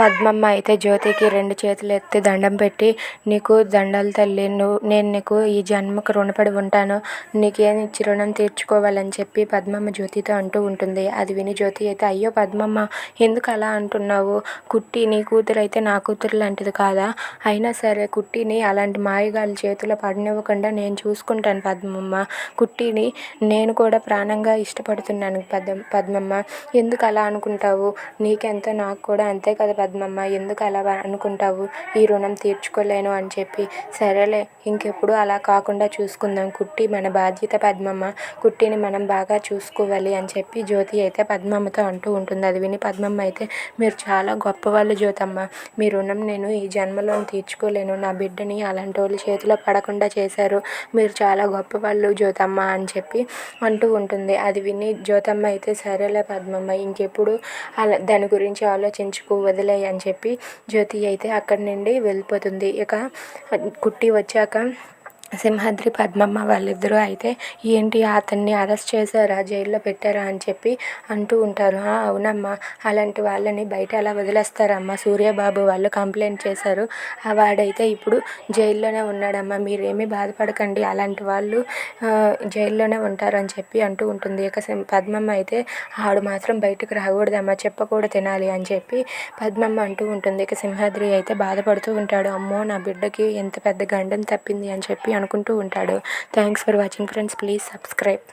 పద్మమ్మ అయితే జ్యోతికి రెండు చేతులు ఎత్తి దండం పెట్టి నీకు దండాలు తల్లి నువ్వు నేను నీకు ఈ జన్మకు రుణపడి ఉంటాను. నీకేం ఇచ్చి రుణం తీర్చుకోవాలని చెప్పి పద్మమ్మ జ్యోతితో అంటూ ఉంటుంది. అది విని జ్యోతి అయితే అయ్యో పద్మమ్మ ఎందుకు అలా అంటున్నావు? కుట్టి నీ కూతురు అయితే నా కూతురు లాంటిది కాదా? అయినా సరే కుట్టిని అలాంటి మాయగాళ్ళ చేతిలో పడనివ్వకుండా నేను చూసుకుంటాను పద్మమ్మ. కుట్టిని నేను కూడా ప్రాణంగా ఇష్టపడుతున్నాను పద్మ పద్మమ్మ. ఎందుకు అలా అనుకుంటావు? నీకెంతో నాకు కూడా అంతే కదా పద్మమ్మ ఎందుకు అలా అనుకుంటావు? ఈ రుణం తీర్చుకోలేను అని చెప్పి. సరేలే ఇంకెప్పుడు అలా కాకుండా చూసుకుందాం. కుట్టి మన బాధ్యత పద్మమ్మ. కుట్టిని మనం బాగా చూసుకోవాలి అని చెప్పి జ్యోతి అయితే పద్మమ్మతో అంటూ ఉంటుంది. అది విని పద్మమ్మ అయితే మీరు చాలా గొప్పవాళ్ళు జ్యోతమ్మ. మీ రుణం నేను ఈ జన్మలో తీర్చుకోలేను. నా బిడ్డని అలాంటి వాళ్ళు చేతిలో పడకుండా చేశారు. మీరు చాలా గొప్పవాళ్ళు జ్యోతమ్మ అని చెప్పి అంటూ ఉంటుంది. అది విని జ్యోతమ్మ అయితే సరేలే పద్మమ్మ ఇంకెప్పుడు అలా దాని గురించి ఆలోచించుకు వదిలేయి అని చెప్పి జ్యోతి అయితే అక్కడి నుండి వెళ్ళిపోతుంది. ఇక కుట్టి వచ్చాక సింహాద్రి పద్మమ్మ వాళ్ళిద్దరూ అయితే ఏంటి అతన్ని అరెస్ట్ చేశారా? జైల్లో పెట్టారా? అని చెప్పి అంటూ ఉంటారు. అవునమ్మా. అలాంటి వాళ్ళని బయట ఎలా వదిలేస్తారమ్మా? సూర్యబాబు వాళ్ళు కంప్లైంట్ చేశారు. ఆ వాడైతే ఇప్పుడు జైల్లోనే ఉన్నాడమ్మా. మీరేమీ బాధపడకండి. అలాంటి వాళ్ళు జైల్లోనే ఉంటారని చెప్పి అంటూ ఉంటుంది. ఇక పద్మమ్మ అయితే ఆడు మాత్రం బయటకు రాకూడదమ్మా. చెప్పకూడదు తినాలి అని చెప్పి పద్మమ్మ అంటూ ఉంటుంది. ఇక సింహాద్రి అయితే బాధపడుతూ ఉంటాడు. అమ్మో నా బిడ్డకి ఎంత పెద్ద గండం తప్పింది అని చెప్పి అనుకుంటూ ఉంటాడు. Thanks for watching friends please subscribe